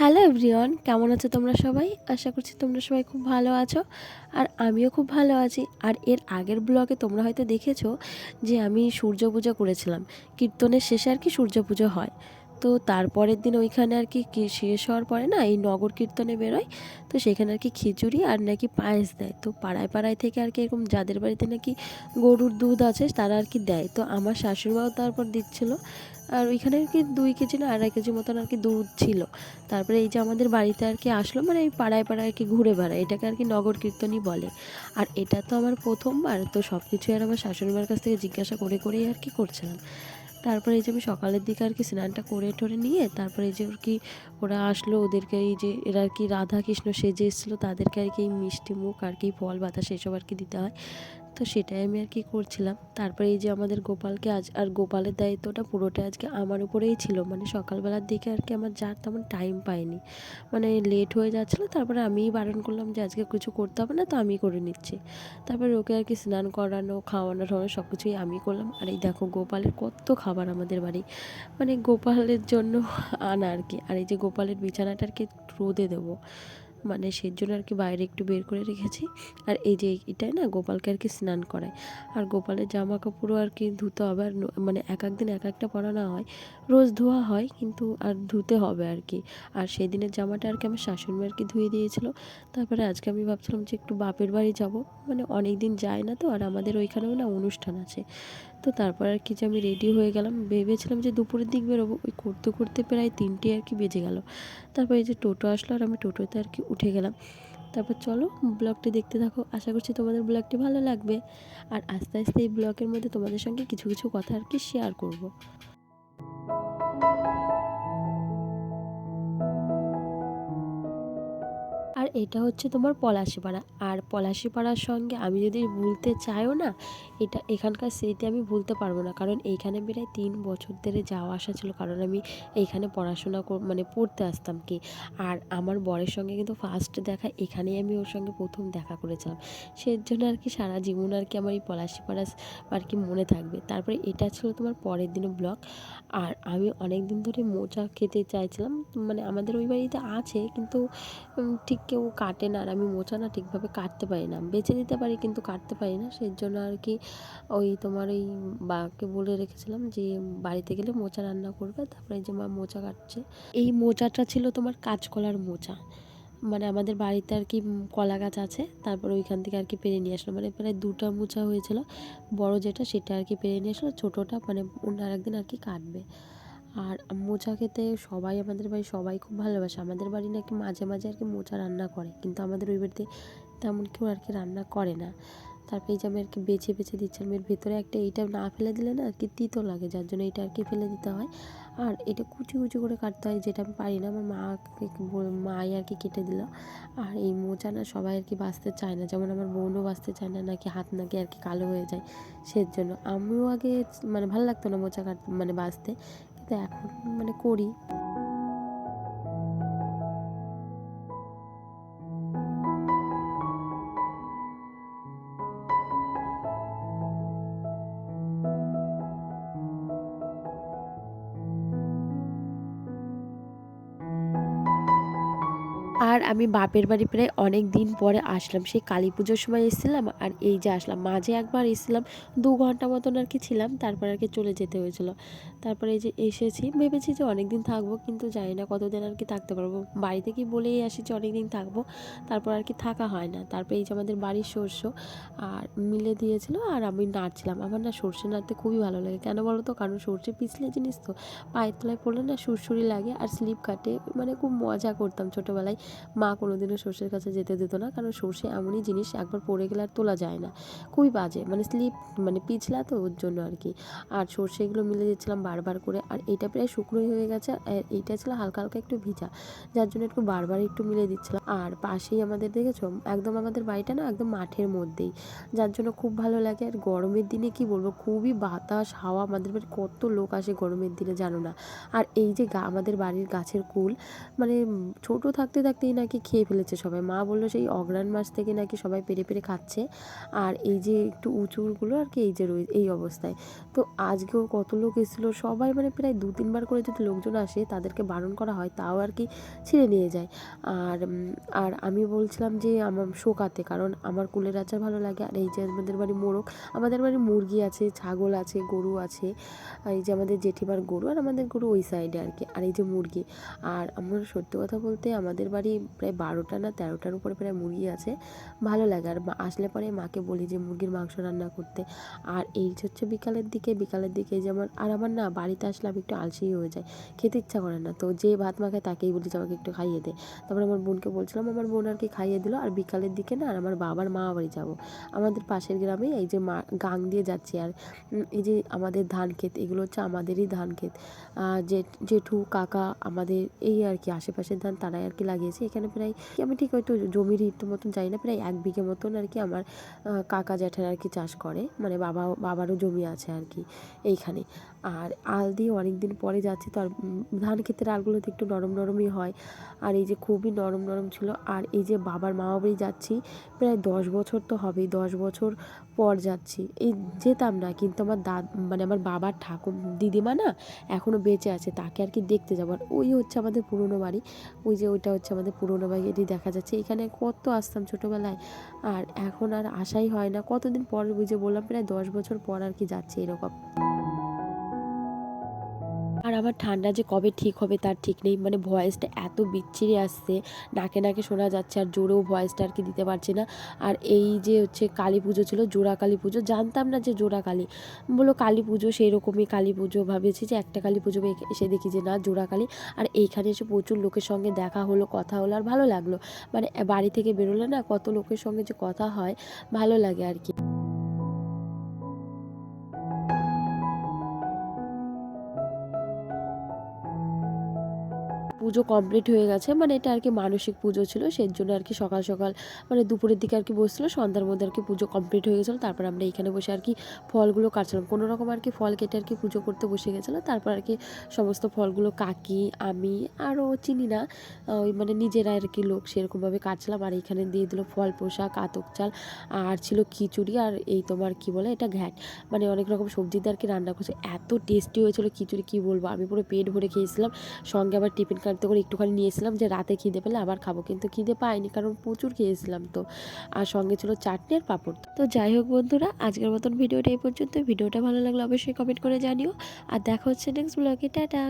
Hello everyone, কেমন আছো তোমরা সবাই? আশা করছি তোমরা সবাই খুব ভালো আছো আর আমিও খুব ভালো আছি। আর এর আগের ব্লগে তোমরা হয়তো দেখেছ যে আমি সূর্য পুজো করেছিলাম। কীর্তনের শেষে আর কি সূর্য পুজো হয়। তো তারপরের দিন ওইখানে আর কি শেষ হওয়ার পরে না এই নগর কীর্তনে বেরোয়। তো সেখানে আর কি খিচুড়ি আর নাকি পায়েস দেয়। তো পাড়ায় পাড়ায় থেকে আর কি এরকম যাদের বাড়িতে নাকি গরুর দুধ আছে তারা আর কি দেয়। তো আমার শাশুড়িমাও তারপর দিচ্ছিল। আর ওইখানে আর কি দুই কেজি না আড়াই কেজি মতন আর কি দুধ ছিল তারপরে এই যে আমাদের বাড়িতে আর কি আসলো মানে এই পাড়ায় পাড়ায় আর কি ঘুরে বেড়ায় এটাকে আর কি নগর কীর্তনই বলে আর এটা তো আমার প্রথমবার তো সব কিছুই আর আমার শাশুড়িমার কাছ থেকে জিজ্ঞাসা করে করেই আর কি করছিলাম তারপরে এই যে আমি সকালের দিকে আর কি স্নানটা করে টোরে নিয়ে তারপরে এই যে আর কি ওরা আসলো ওদেরকে এই যে এরা আর কি রাধা কৃষ্ণ সেজে এসেছিল তাদেরকে আর কি মিষ্টি মুখ আর কি ফল বাতাস এসব আর কি দিতে হয় তো সেটাই আমি আর কি করছিলাম। তারপরে এই যে আমাদের গোপালকে আজ, আর গোপালের দায়িত্বটা পুরোটা আজকে আমার উপরেই ছিল। মানে সকালবেলার দিকে আর কি আমার যার তেমন টাইম পাইনি। মানে লেট হয়ে যাচ্ছিল, তারপরে আমিই বারণ করলাম যে আজকে কিছু করতে হবে না, তো আমি করে নিচ্ছি। তারপরে ওকে আর কি স্নান করানো, খাওয়ানো, ঠাওয়ানো সব কিছুই আমি করলাম। আর এই দেখো গোপালের কত খাবার আমাদের বাড়ি। মানে গোপালের জন্য আনা আর কি। আর এই যে গোপালের বিছানাটা আর কি রোদে দেবো। মানে সেই জন্য আর কি বাইরে একটু বের করে রেখেছি। আর এই যে এটাই না গোপালকে আর কি স্নান করায়। আর গোপালের জামা কাপড়ও আর কি ধুতে হবে। আর মানে এক এক দিন এক একটা পরানো হয়, রোজ ধোয়া হয় কিন্তু আর ধুতে হবে আর কি। আর সেই দিনের জামাটা আর কি আমার শাশুড়ি আর কি ধুয়ে দিয়েছিল। তারপরে আজকে আমি ভাবছিলাম যে একটু বাপের বাড়ি যাব। মানে অনেক দিন যায় না তো, আর আমাদের ওইখানেও না অনুষ্ঠান আছে। তো তারপর আর কি যে আমি রেডি হয়ে গেলাম। ভেবেছিলাম যে দুপুরের দিক বেরোবো। ওই করতে করতে প্রায় তিনটে আর কি বেজে গেল। তারপর এই যে টোটো আসলো আর আমি টোটোতে আর কি উঠে গেলাম। তারপর চলো ব্লগটি দেখতে থাকো। আশা করছি তোমাদের ব্লগটি ভালো লাগবে। আর আস্তে আস্তে এই ব্লগের মধ্যে তোমাদের সঙ্গে কিছু কিছু কথা আর কি শেয়ার করব। এটা হচ্ছে তোমার পলাশিপাড়া। আর পলাশিপাড়ার সঙ্গে আমি যদি ভুলতে চাইও না, এটা এখানকার স্মৃতি আমি ভুলতে পারব না। কারণ এইখানে প্রায় তিন বছর ধরে যাওয়া আসা ছিল। কারণ আমি এইখানে পড়াশোনা মানে পড়তে আসতাম কি। আর আমার বরের সঙ্গে কিন্তু ফার্স্ট দেখা, এখানেই আমি ওর সঙ্গে প্রথম দেখা করেছিলাম। সেই জন্য আর কি সারা জীবন আর কি আমার এই পলাশিপাড়া আর কি মনে থাকবে। তারপরে এটা ছিল তোমার পরের দিনের ব্লগ আর আমি অনেক দিন ধরে মোচা খেতে চাইছিলাম। মানে আমাদের ওই বাড়িতে আছে, কিন্তু ঠিক কেউ কাটে না আর আমি মোচা না ঠিকভাবে কাটতে পারি না। বেছে দিতে পারি কিন্তু কাটতে পারি না। সেই জন্য আর কি ওই তোমার ওই বাকে বলে রেখেছিলাম যে, বাড়িতে গেলে মোচা রান্না করবে। তারপরে যে মা মোচা কাটছে। এই মোচাটা ছিল তোমার কাঁচকলার মোচা। মানে আমাদের বাড়িতে আর কি কলা গাছ আছে। তারপর ওইখান থেকে আর কি পেরে নিয়ে আসলো। মানে প্রায় দুটো মোচা হয়েছিল। বড় যেটা সেটা আর কি পেরে নিয়ে আসলো। ছোটোটা মানে অন্য আরেকদিন আর কি কাটবে। আর মোচা খেতে সবাই আমাদের বাড়ি, সবাই খুব ভালোবাসে। আমাদের বাড়ি নাকি মাঝে মাঝে আর কি মোচা রান্না করে, কিন্তু আমাদের ওই বাড়িতে তেমন কেউ আর কি রান্না করে না। তারপরে এই যে আমি আর কি বেছে বেছে দিচ্ছিলাম এর ভেতরে একটা এইটা না ফেলে দিলে না আর কি তিতো লাগে, যার জন্য এটা আর কি ফেলে দিতে হয়। আর এটা কুচি কুচি করে কাটতে হয়, যেটা আমি পারি না, আমার মাকে মাই আর কি কেটে দিল। আর এই মোচা না সবাই আর কি বাঁচতে চায় না, যেমন আমার বোনও বাঁচতে চায় না, নাকি হাত নাকি আর কি কালো হয়ে যায় সের জন্য আমিও আগে মানে ভালো লাগতো না মোচা কাট মানে বাঁচতে। এখন মানে করি। আর আমি বাপের বাড়ি প্রায় অনেক দিন পরে আসলাম। সেই কালী পুজোর সময় এসেছিলাম আর এই যে আসলাম, মাঝে একবার এসেছিলাম, দু ঘণ্টা মতন আর কি ছিলাম, তারপর আর কি চলে যেতে হয়েছিল। তারপরে এই যে এসেছি, ভেবেছি যে অনেক দিন থাকব কিন্তু জানি না কতদিন আর কি থাকতে পারব। বাড়িতে কি বলেই আসি যে অনেক দিন থাকব, তারপর আর কি থাকা হয় না। তারপরে এই যে আমাদের বাড়ির শস্য আর মিলে দিয়েছিল আর আমি নাড়ছিলাম। আমার না সর্ষে নাড়তে খুবই ভালো লাগে। কেন বলো তো? কারণ সর্ষে পিছলে জিনিস তো, পায়ের তলায় পড়লে না সুরসুরি লাগে আর স্লিপ কাটে মানে খুব মজা করতাম ছোটোবেলায়। মা কোনোদিনও সর্ষের কাছে যেতে দিত না, কারণ সর্ষে এমনই জিনিস একবার পড়ে গেলে আর তোলা যায় না। খুবই বাজে মানে স্লিপ মানে পিছলা তো ওর জন্য আর কি। আর সর্ষেগুলো মিলে দিচ্ছিলাম বারবার করে, আর এইটা প্রায় শুকনোই হয়ে গেছে, আর এইটা ছিল হালকা হালকা একটু ভিজা, যার জন্য একটু বারবার একটু মিলে দিচ্ছিলাম। আর পাশেই আমাদের দেখেছ, একদম আমাদের বাড়িটা না একদম মাঠের মধ্যেই, যার জন্য খুব ভালো লাগে। আর গরমের দিনে কি বলব, খুবই বাতাস, হাওয়া, আমাদের বাড়ি কত লোক আসে গরমের দিনে জানো না। আর এই যে আমাদের বাড়ির গাছের কুল মানে ছোট থাকতে থাকতেই না নাকি খেয়ে ফেলেছে সবাই? মা বলল সেই অগ্রাণ মাস থেকে নাকি সবাই পেরে পেরে খাচ্ছে। আর এই যে একটু উঁচুগুলো আর কি, এই যে রয়ে, এই অবস্থায়। তো আজকেও কত লোক এসেছিল? সবাই মানে প্রায় দু তিনবার করে যদি লোকজন আসে, তাদেরকে বারণ করা হয়, তাও আর কি ছিঁড়ে নিয়ে যায়। আর আর আমি বলছিলাম যে আমার শোকাতে, কারণ আমার কুলের আচার ভালো লাগে। আর এই যে আমাদের বাড়ি মোরগ, আমাদের বাড়ি মুরগি আছে, ছাগল আছে, গরু আছে। আর এই যে আমাদের জেঠিমার গরু, আর আমাদের গরু ওই সাইডে আর কি। আর এই যে মুরগি। আর আমার সত্যি কথা বলতে আমাদের বাড়ি প্রায় বারোটা না তেরোটার উপরে প্রায় মুরগি আছে, ভালো লাগে। আর আসলে পরে মাকে বলি যে, মুরগির মাংস রান্না করতে। আর এই হচ্ছে বিকালের দিকে বিকালের দিকে যেমন, আর আমার না বাড়িতে আসলে আমি একটু আলসেই হয়ে যায় খেতে ইচ্ছা করে না। তো যে ভাত মাখায় তাকেই বলি যে, আমাকে একটু খাইয়ে দে। তারপর আমার বোনকে বলছিলাম, আমার বোন আর কি খাইয়ে দিল। আর বিকালের দিকে না, আর আমার বাবার মা বাড়ি যাব। আমাদের পাশের গ্রামে এই যে মা, গাং দিয়ে যাচ্ছি। আর এই যে আমাদের ধান ক্ষেত, এগুলো হচ্ছে আমাদেরই ধান ক্ষেত। জেঠু, কাকা, আমাদের এই আর কি আশেপাশের ধান, তারাই আর কি লাগিয়েছে। এখানে প্রায়, আমি ঠিক হয়তো জমির হিট মতন জানি না, প্রায় এক বিঘে মতন আর কি আমার কাকা জ্যাঠার আর কি চাষ করে মানে বাবা, বাবারও জমি আছে আর কি এইখানে। আর আল দিয়ে অনেক দিন পরে যাচ্ছে তো আর ধান ক্ষেতের আলগুলোতে একটু নরম নরমই হয়। আর এই যে খুবই নরম নরম ছিল, আর এই যে বাবার মামা বাড়ি যাচ্ছি, প্রায় দশ বছর তো হবেই, দশ বছর পর যাচ্ছি। এই যেতাম না, কিন্তু আমার দাদ মানে আমার বাবার ঠাকুর, দিদিমা না এখনও বেঁচে আছে, তাকে আর কি দেখতে যাব। আর ওই হচ্ছে আমাদের পুরনো বাড়ি, ওই যে ওইটা হচ্ছে আমাদের পুরনো বাড়ি এটি দেখা যাচ্ছে, এখানে কত আসতাম ছোটোবেলায়। আর এখন আর আশাই হয় না। কতদিন পর বুঝে বললাম, প্রায় দশ বছর পর আর কি যাচ্ছে এরকম। আমার ঠান্ডা যে কবে ঠিক হবে তার ঠিক নেই। মানে ভয়েসটা এত বিচ্ছিরি আসছে, নাকে নাকে শোনা যাচ্ছে আর জোরেও ভয়েসটা আর কি দিতে পারছি না। আর এই যে হচ্ছে কালী পুজো ছিল, জোড়া কালী পুজো, জানতাম না যে জোড়া কালী। বলো কালী পুজো সেই রকমই কালী পুজো ভাবেছি যে একটা কালী পুজো এসে দেখি যে না, জোড়া কালী। আর এইখানে এসে প্রচুর লোকের সঙ্গে দেখা হলো, কথা হলো আর ভালো লাগল। মানে বাড়ি থেকে বেরোলে না কত লোকের সঙ্গে যে কথা হয়, ভালো লাগে আর কি। পুজো কমপ্লিট হয়ে গেছে। মানে এটা আর কি মানসিক পুজো ছিল সেই জন্য আর কি সকাল সকাল মানে দুপুরের দিকে আর কি বসছিল, সন্ধ্যার মধ্যে আর কি পুজো কমপ্লিট হয়ে গেছিল। তারপর আমরা এখানে বসে আর কি ফলগুলো কাটছিলাম। কোনো রকম আর কি ফল কেটে আর কি পুজো করতে বসে গেছিল। তারপর আর কি সমস্ত ফলগুলো কাকি, আমি, আরও চিনি না ওই মানে নিজেরা আর কি লোক সেরকমভাবে কাটছিলাম। আর এখানে দিয়ে দিল ফল পোশাক, আতক চাল, আর ছিল খিচুড়ি, আর এই তোমার কি বলে এটা ঘ্যাট। মানে অনেক রকম সবজি দিয়ে আর কি রান্না করছে। এত টেস্টি হয়েছিল খিচুড়ি, কি বলব? আমি পুরো পেট ভরে খেয়েছিলাম। সঙ্গে আবার টিফিন কাটতে করে একটুখানি নিয়েছিলাম যে রাতে খিদে পেলে আবার খাব। কিন্তু খিদে পাইনি কারণ প্রচুর খেয়েছিলাম তো। আর সঙ্গে ছিল চাটনি আর পাঁপড়। তো যাই হোক বন্ধুরা, আজকের মতন ভিডিওটা এই পর্যন্ত ভিডিওটা ভালো লাগলে অবশ্যই কমেন্ট করে জানিও। আর দেখা হচ্ছে নেক্সট ব্লগে টাটা!